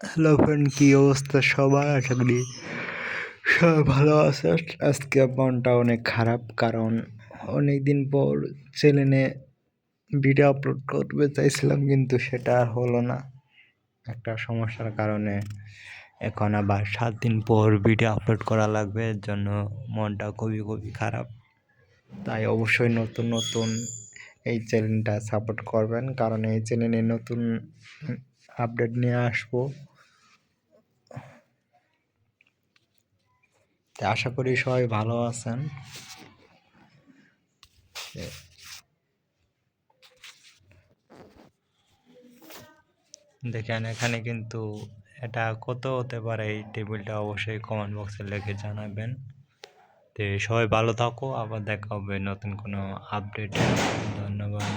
Hello friend, কী অবস্থা সবার? আশা করি সবাই ভালো আছে। আজকে মনটা অনেক খারাপ কারণ অনেক দিন পর চ্যানেলে ভিডিও আপলোড করতে চাইছিলাম, কিন্তু সেটা আর হলো না। একটা সমস্যার কারণে এখন আবার সাত দিন পর ভিডিও আপলোড করা লাগবে, এর জন্য মনটা খুবই খুবই খারাপ। তাই অবশ্যই নতুন নতুন এই চ্যানেলটা সাপোর্ট করবেন। কারণ এই চ্যানেলে নতুন আপডেট নিয়ে আসব। আশা করি সবাই ভালো আছেন। দেখেন, এখানে কিন্তু এটা কত হতে পারে? এই টেবিলটা অবশ্যই কমেন্ট বক্সে লিখে জানাবেন। তো সবাই ভালো থাকো আবার দেখা হবে নতুন কোনো আপডেট ধন্যবাদ।